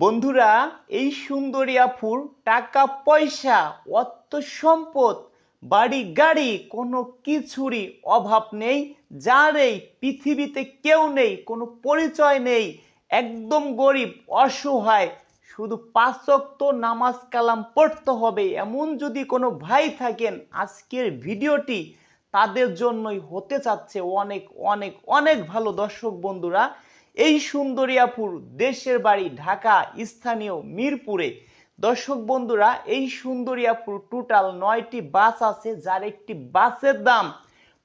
বন্ধুরা, এই সুন্দরী টাকা, পয়সা, অর্থ সম্পদ, বাড়ি, গাড়ি, কোনো কিছুরই অভাব নেই। যার এই পৃথিবীতে কেউ নেই, কোনো পরিচয় নেই, একদম গরিব, অসহায়, শুধু পাঁচক্ত নামাজ কালাম পড়তে হবে। এমন যদি কোনো ভাই থাকেন, আজকের ভিডিওটি তাদের জন্যই হতে চাচ্ছে অনেক অনেক অনেক। ভালো দর্শক বন্ধুরা এই সুন্দরিয়াপুর দেশের বাড়ি ঢাকা, স্থানীয় মিরপুরে। দর্শক বন্ধুরা, এই সুন্দরিয়াপুর টোটাল নয়টি বাস আছে, যার একটি বাসের দাম,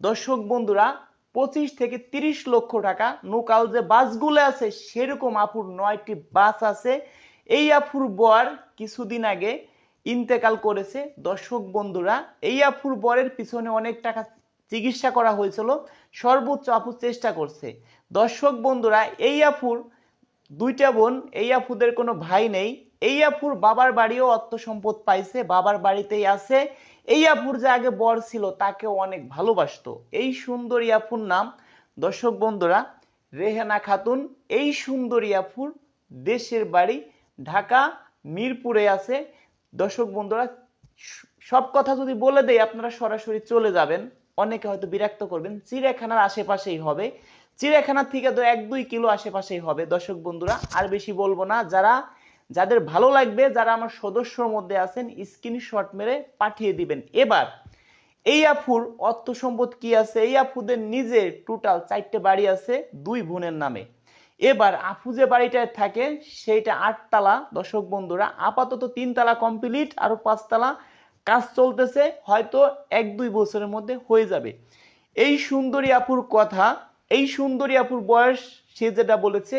দর্শক বন্ধুরা, পঁচিশ থেকে তিরিশ লক্ষ টাকা। লোকাল যে বাসগুলো আছে, সেরকম আপুর নয়টি বাস আছে। এই আফুর বর কিছুদিন আগে ইন্তেকাল করেছে। দর্শক বন্ধুরা, এই আফুর বরের পিছনে অনেক টাকা চিকিৎসা করা হয়েছিল। সর্বোচ্চ আপু চেষ্টা করছে। দর্শক বন্ধুরা, এই আফুর দুইটা বোন, এই আফুদের কোনো ভাই নেই। এই আফুর বাবার বাড়িও অর্থ সম্পদ পাইছে, বাবার বাড়িতেই আছে। এই আফুর যে আগে বর ছিল, তাকে অনেক ভালোবাসতো। এই সুন্দরী আফুর নাম, দর্শক বন্ধুরা, রেহানা খাতুন। এই সুন্দরী আফুর দেশের বাড়ি ঢাকা, মিরপুরে আছে। দর্শক বন্ধুরা, সব কথা যদি বলে দেই, আপনারা সরাসরি চলে যাবেন। অনেকে হয়তো বিরক্ত করবেন, চিড়িয়াখানার আশেপাশেই হবে। চিড়িয়াখানার থেকে তো এক দুই কিলো আশেপাশেই হবে। দর্শক বন্ধুরা, আর বেশি বলব না, যারা, যাদের ভালো লাগবে, যারা আমার সদস্যর মধ্যে আছেন স্ক্রিনশট মেরে পাঠিয়ে দিবেন। এবার, এই আফুর অর্থ সম্পদ কি আছে? এই আফুদের নিজের টোটাল চারটে বাড়ি আছে, দুই বোনের নামে। এবার, আফু যে বাড়িটায় থাকে, সেইটা আটতলা। দর্শক বন্ধুরা, আপাতত তিনতলা কমপ্লিট আরও পাঁচতলা কাজ চলতেছে, হয়তো এক দুই বছরের মধ্যে হয়ে যাবে। এই সুন্দরী আপুর কথা এই সুন্দরী আপুর বয়স, সে যেটা বলেছে,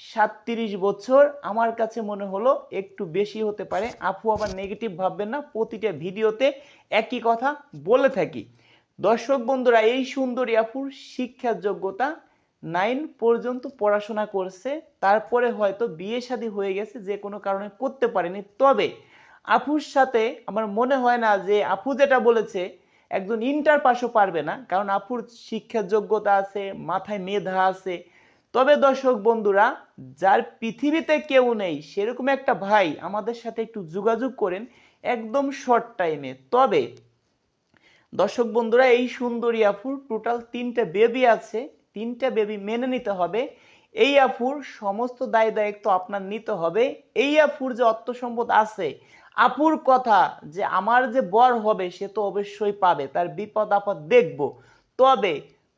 সাতত্রিশ বছর। আমার কাছে মনে হলো একটু বেশি হতে পারে। আপু আবার নেগেটিভ ভাববেন না, প্রতিটা ভিডিওতে একই কথা বলে থাকি। দর্শক বন্ধুরা, এই সুন্দরী আপুর শিক্ষার যোগ্যতা নাইন পর্যন্ত পড়াশোনা করছে। তারপরে হয়তো বিয়ে শাদী হয়ে গেছে, যে কোনো কারণে করতে পারেনি। তবে আপুর সাথে আমার মনে হয় না যে আপু যেটা বলেছে একজন ইন্টার পাসও পারবে না, কারণ আপুর শিক্ষার যোগ্যতা আছে, মাথায় মেধা আছে। তবে দর্শক বন্ধুরা, যার পৃথিবীতে কেউ নেই, সেরকম একটা ভাই আমাদের সাথে একটু যোগাযোগ করেন একদম শর্ট টাইমে তবে দর্শক বন্ধুরা, এই সুন্দরী আফুর টোটাল তিনটা বেবি আছে, তিনটা বেবি মেনে নিতে হবে। এই আফুর সমস্ত দায় দায়িত্ব আপনার নিতে হবে। এই আফুর যে অর্থ সম্পদ আছে আপুর কথা যে আমার যে বর হবে, সে তো অবশ্যই পাবে, তার বিপদ আপদ দেখব। তবে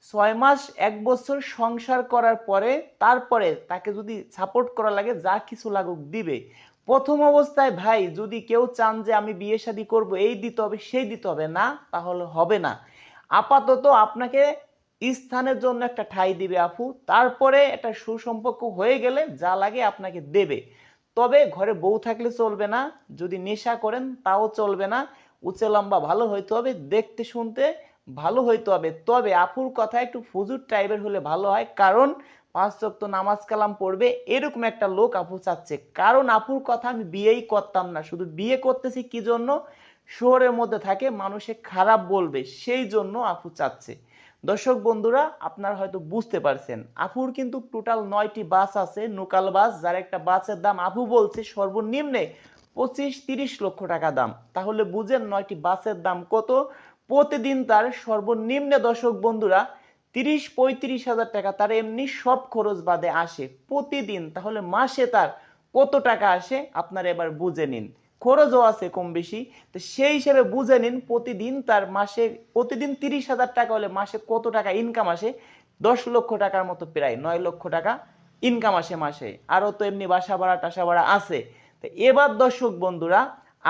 ছয় মাস, এক বছর সংসার করার পরে, তারপরে তাকে যদি সাপোর্ট করা লাগে, যা কিছু লাগুক দিবে। প্রথম অবস্থায়, ভাই, যদি কেউ চান যে আমি বিয়ে শাদী করব, এই দিতে হবে, সেই দিতে হবে। না, তাহলে হবে না। আপাতত আপনাকে স্থানের জন্য একটা ঠাঁই দিবে আপু। তারপরে একটা সুসম্পর্ক হয়ে গেলে যা লাগে আপনাকে দেবে। তবে ঘরে বউ থাকলে চলবে না, যদি নেশা করেন তাও চলবে না। উঁচে লম্বা ভালো হইতে হবে, দেখতে শুনতে ভালো হইতে হবে। তবে আপুর কথা একটু ফুজুর টাইপের হলে ভালো হয়, কারণ পাঁচ ওয়াক্ত নামাজ কালাম পড়বে এরকম একটা লোক আপু চাচ্ছে। কারণ আপুর কথা আমি বিয়েই করতাম না, শুধু বিয়ে করতেছি কি জন্য? শহরের মধ্যে থাকে, মানুষে খারাপ বলবে, সেই জন্য আপু চাচ্ছে। দর্শক বন্ধুরা, আপনারা হয়তো বুঝতে পারছেন আপুর কিন্তু টোটাল নয়টি বাস আছে নোকাল বাস, যার একটা বাসের দাম আপু বলছে সর্বনিম্নে পঁচিশ তিরিশ লক্ষ টাকা দাম। তাহলে বুঝেন নয়টি বাসের দাম কত? প্রতিদিন তার সর্বনিম্নে দর্শক বন্ধুরা তিরিশ পঁয়ত্রিশ হাজার টাকা, তার এমনি সব খরচ বাদে আসে প্রতিদিন। তাহলে মাসে তার কত টাকা আসে? আপনারা এবার বুঝে নিন। খরচও আছে কম বেশি। তো সেই হিসেবে বুঝে নিন প্রতিদিন তার মাসে, প্রতিদিন তিরিশ হাজার টাকা হলে মাসে কত টাকা ইনকাম আসে? দশ লক্ষ টাকার মতো প্রায় নয় লক্ষ টাকা ইনকাম আসে মাসে। আরও তো এমনি বাসা ভাড়া, টাসা ভাড়া আছে। তো এবার দর্শক বন্ধুরা,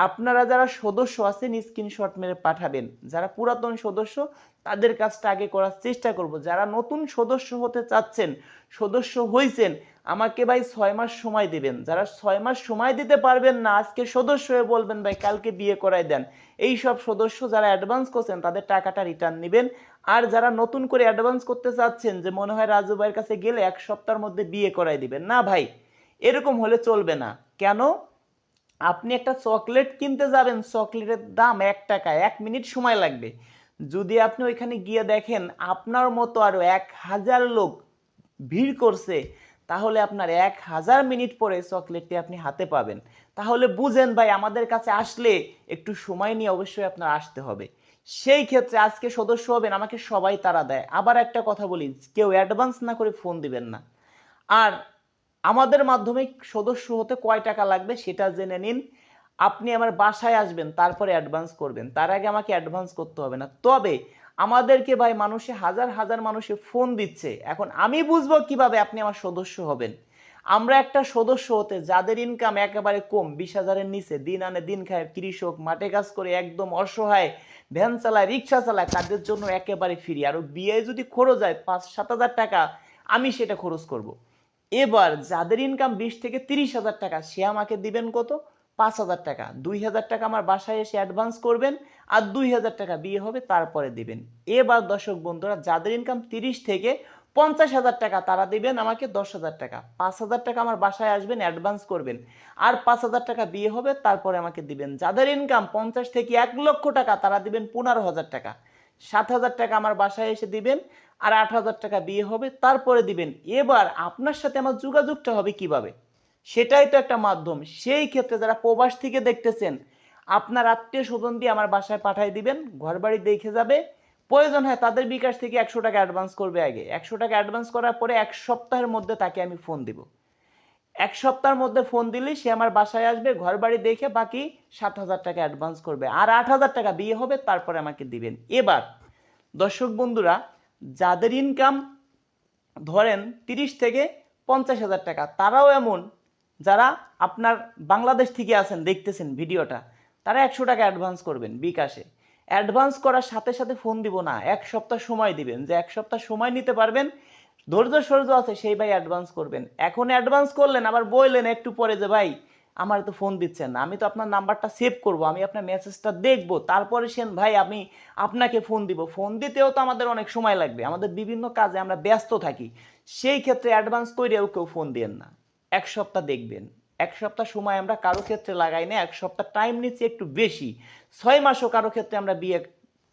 আপনারা যারা সদস্য আছেন স্ক্রিনশট মেরে পাঠাবেন। যারা পুরাতন সদস্য তাদের কাজটা আগে করার চেষ্টা করব। যারা নতুন সদস্য হতে চাচ্ছেন, সদস্য হয়েছেন আমাকে ভাই ছয় মাস সময় দিবেন। যারা ছয় মাস সময় দিতে পারবেন না, আজকে সদস্য হয়ে বলবেন, ভাই, কালকে বিয়ে করাই দেন। এই সব সদস্য যারা অ্যাডভান্স করছেন, তাদের টাকাটা রিটার্ন নেবেন। আর যারা নতুন করে অ্যাডভান্স করতে চাচ্ছেন, যে মনে হয় রাজু ভাইয়ের কাছে গেলে এক সপ্তাহের মধ্যে বিয়ে করাই দিবেন। না, ভাই, এরকম হলে চলবে না। কেন? আপনি একটা চকলেট কিনতে যাবেন, চকলেটের দাম এক টাকা এক মিনিট সময় লাগবে। যদি আপনি ওইখানে গিয়ে দেখেন আপনার মতো আরও এক হাজার লোক ভিড় করছে, তাহলে আপনার এক হাজার মিনিট পরে চকলেটটি আপনি হাতে পাবেন। তাহলে বুঝেন ভাই, আমাদের কাছে আসলে একটু সময় নিয়ে অবশ্যই আপনার আসতে হবে। সেই ক্ষেত্রে আজকে সদস্য হবেন, আমাকে সবাই তারা দেয়। আবার একটা কথা বলি, কেউ অ্যাডভান্স না করে ফোন দিবেন না। আর আমাদের মাধ্যমে সদস্য হতে কয় টাকা লাগবে সেটা জেনে নিন। আপনি আমার বাসায় আসবেন, তারপরে অ্যাডভান্স করবেন। তার আগে আমাকে অ্যাডভান্স করতে হবে না। তবে আমাদেরকে ভাই মানুষে, হাজার হাজার মানুষে ফোন দিচ্ছে। এখন আমি বুঝব কীভাবে আপনি আমার সদস্য হবেন। আমরা একটা সদস্য হতে, যাদের ইনকাম একেবারে কম, বিশ হাজারের নিচে, দিন আনে দিন খায়, কৃষক, মাঠে কাজ করে, একদম অসহায়, ভ্যান চালায়, রিক্সা চালায়, তাদের জন্য একেবারে ফ্রি আর বিয়ে যদি খরচ যায় পাঁচ, সাত হাজার টাকা, আমি সেটা খরচ করব। এবার যাদের ইনকাম বিশ থেকে তিরিশ হাজার টাকা, সে আমাকে দিবেন কত? পাঁচ হাজার টাকা। দুই হাজার টাকা আমার বাসায় এসে অ্যাডভান্স করবেন আর দুই হাজার টাকা বিয়ে হবে, তারপরে দিবেন। এবার দর্শক বন্ধুরা, যাদের ইনকাম তিরিশ থেকে পঞ্চাশ হাজার টাকা, তারা দিবেন আমাকে দশ হাজার টাকা। পাঁচ হাজার টাকা আমার বাসায় আসবেন অ্যাডভান্স করবেন। আর পাঁচ হাজার টাকা বিয়ে হবে, তারপরে আমাকে দিবেন। যাদের ইনকাম পঞ্চাশ থেকে এক লক্ষ টাকা, তারা দিবেন পনেরো হাজার টাকা। সাত হাজার টাকা আমার বাসায় এসে দিবেন আর আট হাজার টাকা বিয়ে হবে, তারপরে দিবেন। এবার আপনার সাথে আমার যোগাযোগটা হবে কীভাবে? সেটাই তো একটা মাধ্যম। সেই ক্ষেত্রে যারা প্রবাস থেকে দেখতেছেন, আপনার আত্মীয় স্বজন দিয়ে আমার বাসায় পাঠিয়ে দিবেন ঘর বাড়ি দেখে যাবে। প্রয়োজন হয় তাদের বিকাশ থেকে একশো টাকা অ্যাডভান্স করবে আগে। একশো টাকা অ্যাডভান্স করার পরে এক সপ্তাহের মধ্যে তাকে আমি ফোন দিব। এক সপ্তাহের মধ্যে ফোন দিলে সে আমার বাসায় আসবে ঘর বাড়ি দেখে বাকি সাত হাজার টাকা অ্যাডভান্স করবে। আর আট হাজার টাকা বিয়ে হবে, তারপরে আমাকে দিবেন। এবার, দর্শক বন্ধুরা, যাদের ইনকাম ধরেন তিরিশ থেকে পঞ্চাশ হাজার টাকা, তারাও এমন যারা আপনার বাংলাদেশ থেকে আছেন, দেখতেছেন ভিডিওটা, তারা একশো টাকা অ্যাডভান্স করবেন বিকাশে। অ্যাডভান্স করার সাথে সাথে ফোন দিব না, এক সপ্তাহ সময় দিবেন। যে এক সপ্তাহ সময় নিতে পারবেন, ধৈর্য সৌর্য আছে, সেই ভাই অ্যাডভান্স করবেন। এখন অ্যাডভান্স করলেন, আবার বললেন একটু পরে যে, ভাই, আমার তো ফোন দিচ্ছেন না। আমি তো আপনার নাম্বারটা সেভ করব, আমি আপনার মেসেজটা দেখব। তারপরে সেন, ভাই, আমি আপনাকে ফোন দিব। ফোন দিতেও তো আমাদের অনেক সময় লাগবে। আমাদের বিভিন্ন কাজে আমরা ব্যস্ত থাকি। সেই ক্ষেত্রে অ্যাডভান্স করেও কেউ ফোন দিয়েন না। এক সপ্তাহ দেখবেন। এক সপ্তাহ সময় আমরা কারও ক্ষেত্রে লাগাই না, এক সপ্তাহ টাইম নিচ্ছি একটু বেশি। ছয় মাসও কারও ক্ষেত্রে আমরা বিয়ে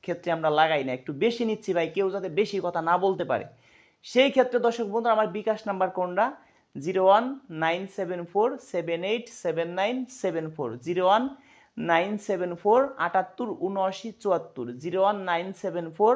ক্ষেত্রে আমরা লাগাই না, একটু বেশি নিচ্ছি ভাই, কেউ যাতে বেশি কথা না বলতে পারে। সেই ক্ষেত্রে দর্শক বন্ধু আমার বিকাশ নাম্বার কোনটা? Zero one nine seven four, seven eight, seven nine seven four. Zero one nine seven four, আটাত্তর, উনআশি, চুয়াত্তর। Zero one nine seven four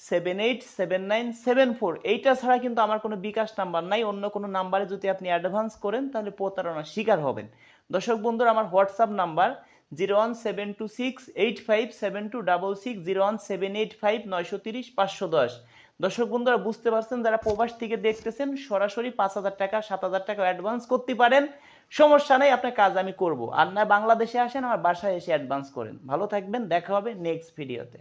seven eight seven nine seven four এইটা ছাড়া কিন্তু আমার কোনো বিকাশ নাম্বার নাই। অন্য কোনো নাম্বারে যদি আপনি অ্যাডভান্স করেন, তাহলে প্রতারণার শিকার হবেন। দর্শক বন্ধুরা, আমার WhatsApp number zero one seven two six eight five seven two double six zero one seven eight five নয়শো তিরিশ পাঁচশো দশ দর্শক বন্ধুরা, বুঝতে পারছেন, যারা প্রবাস থেকে দেখতেছেন, সরাসরি পাঁচ হাজার টাকা, সাত হাজার টাকা অ্যাডভান্স করতে পারেন। সমস্যা নেই, আপনার কাজ আমি করব। আর না বাংলাদেশে আসেন, আমার বাসায় এসে অ্যাডভান্স করেন। ভালো থাকবেন, দেখা হবে নেক্সট ভিডিওতে